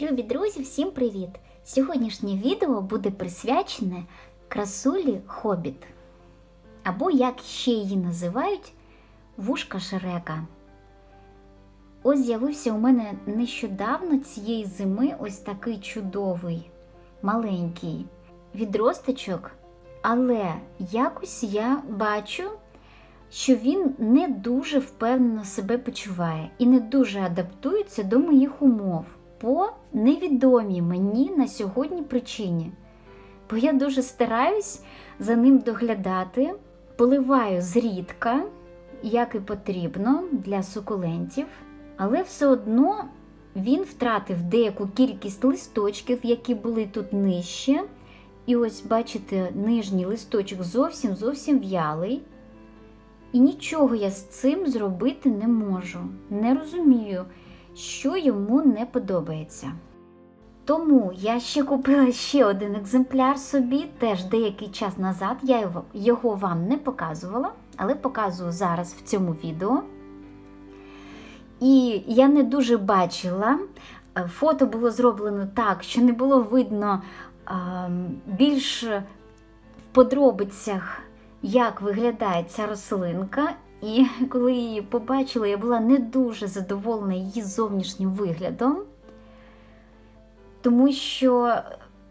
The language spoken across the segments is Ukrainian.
Любі друзі, всім привіт! Сьогоднішнє відео буде присвячене красулі Хобіт, або як ще її називають вушка Шрека. Ось з'явився у мене нещодавно цієї зими ось такий чудовий, маленький відросточок, але якось я бачу, що він не дуже впевнено себе почуває і не дуже адаптується до моїх умов по невідомій мені на сьогодні причині. Бо я дуже стараюсь за ним доглядати, поливаю зрідка, як і потрібно для сукулентів, але все одно він втратив деяку кількість листочків, які були тут нижче. І ось, бачите, нижній листочок зовсім зовсім в'ялий. І нічого я з цим зробити не можу. Не розумію, що йому не подобається. Тому я ще купила ще один екземпляр собі, теж деякий час назад. Я його- вам не показувала, але показую зараз в цьому відео. І я не дуже бачила. Фото було зроблено так, що не було видно більш в подробицях, як виглядає ця рослинка. І коли її побачила, я була не дуже задоволена її зовнішнім виглядом, тому що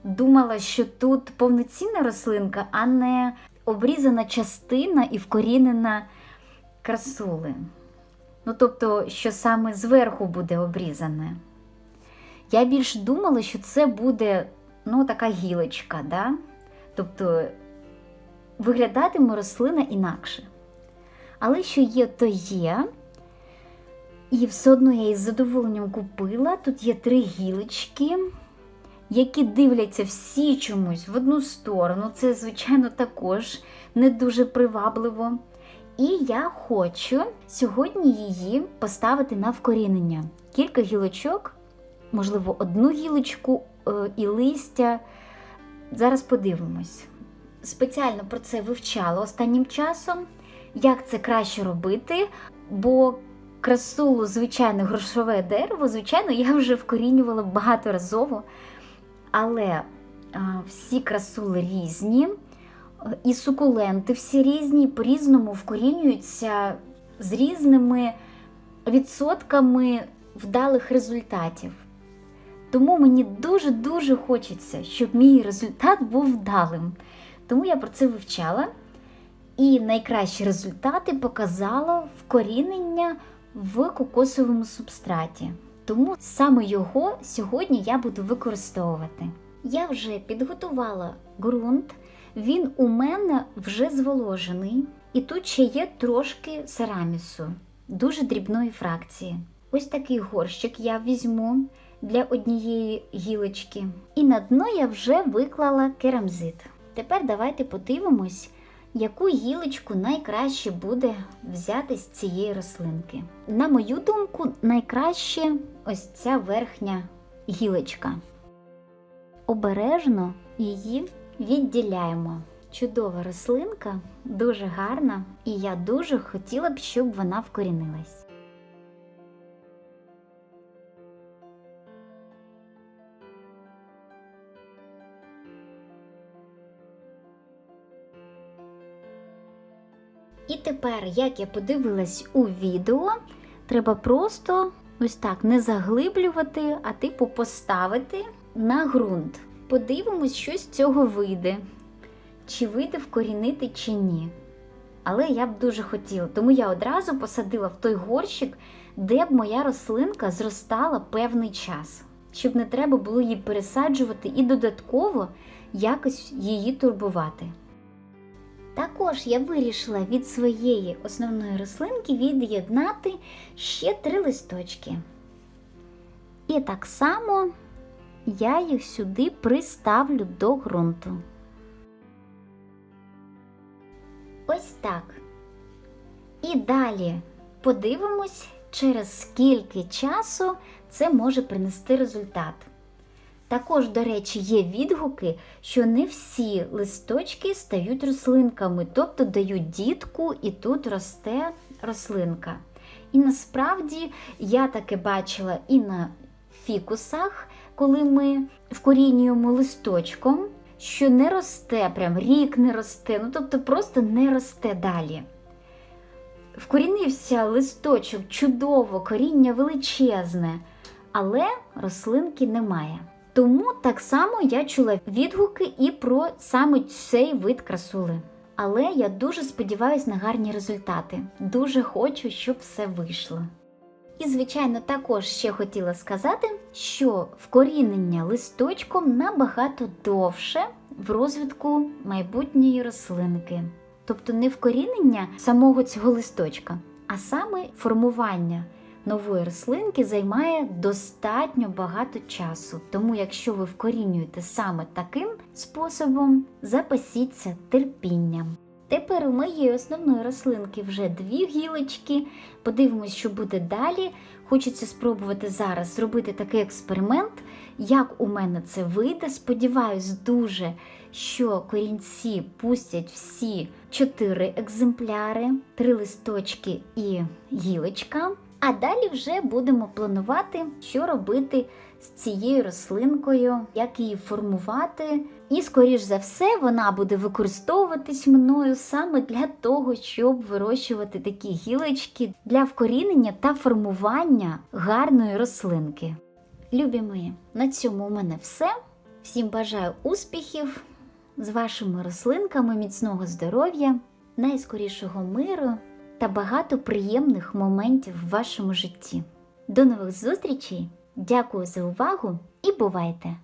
думала, що тут повноцінна рослинка, а не обрізана частина і вкорінена красули. Ну, тобто, що саме зверху буде обрізане. Я більш думала, що це буде ну, така гілочка, да? тобто виглядатиме рослина інакше. Але що є, то є. І все одно я із задоволенням купила. Тут є три гілочки, які дивляться всі чомусь в одну сторону. Це, звичайно, також не дуже привабливо. І я хочу сьогодні її поставити на вкорінення. Кілька гілочок, можливо, одну гілочку е, і листя. Зараз подивимось. Спеціально про це вивчала останнім часом, як це краще робити, бо красулу, звичайне грошове дерево, звичайно, я вже вкорінювала багаторазово, але а, всі красули різні. І сукуленти всі різні, по-різному вкорінюються з різними відсотками вдалих результатів. Тому мені дуже-дуже хочеться, щоб мій результат був вдалим. Тому я про це вивчала. І найкращі результати показало вкорінення в кокосовому субстраті. Тому саме його сьогодні я буду використовувати. Я вже підготувала ґрунт. Він у мене вже зволожений, і тут ще є трошки серамісу, дуже дрібної фракції. Ось такий горщик я візьму для однієї гілочки. І на дно я вже виклала керамзит. Тепер давайте подивимось, яку гілочку найкраще буде взяти з цієї рослинки. На мою думку, найкраще ось ця верхня гілочка. Обережно її відділяємо. Чудова рослинка, дуже гарна, і я дуже хотіла б, щоб вона вкорінилась. І тепер, як я подивилась у відео, треба просто ось так не заглиблювати, а типу поставити на ґрунт. Подивимось, що з цього вийде. Чи вийде вкорінити, чи ні. Але я б дуже хотіла, тому я одразу посадила в той горщик, де б моя рослинка зростала певний час, щоб не треба було її пересаджувати і додатково якось її турбувати. Також я вирішила від своєї основної рослинки від'єднати ще три листочки. І так само я їх сюди приставлю до ґрунту. Ось так. І далі подивимось, через скільки часу це може принести результат. Також, до речі, є відгуки, що не всі листочки стають рослинками, тобто дають дітку і тут росте рослинка. І насправді я таке бачила і на фікусах, коли ми вкорінюємо листочком, що не росте, прям рік не росте, ну тобто просто не росте далі. Вкорінився листочок чудово, коріння величезне, але рослинки немає. Тому так само я чула відгуки і про саме цей вид красули. Але я дуже сподіваюся на гарні результати. Дуже хочу, щоб все вийшло. І, звичайно, також ще хотіла сказати, що вкорінення листочком набагато довше в розвитку майбутньої рослинки. Тобто не вкорінення самого цього листочка, а саме формування нової рослинки займає достатньо багато часу. Тому, якщо ви вкорінюєте саме таким способом, запасіться терпінням. Тепер у моєї основної рослинки вже дві гілочки. Подивимось, що буде далі. Хочеться спробувати зараз зробити такий експеримент, як у мене це вийде. Сподіваюсь дуже, що корінці пустять всі чотири екземпляри, три листочки і гілочка. А далі вже будемо планувати, що робити з цією рослинкою, як її формувати. І, скоріш за все, вона буде використовуватись мною саме для того, щоб вирощувати такі гілочки для вкорінення та формування гарної рослинки. Любі мої, на цьому у мене все. Всім бажаю успіхів з вашими рослинками, міцного здоров'я, найскорішого миру та багато приємних моментів в вашому житті. До нових зустрічей! Дякую за увагу і бувайте!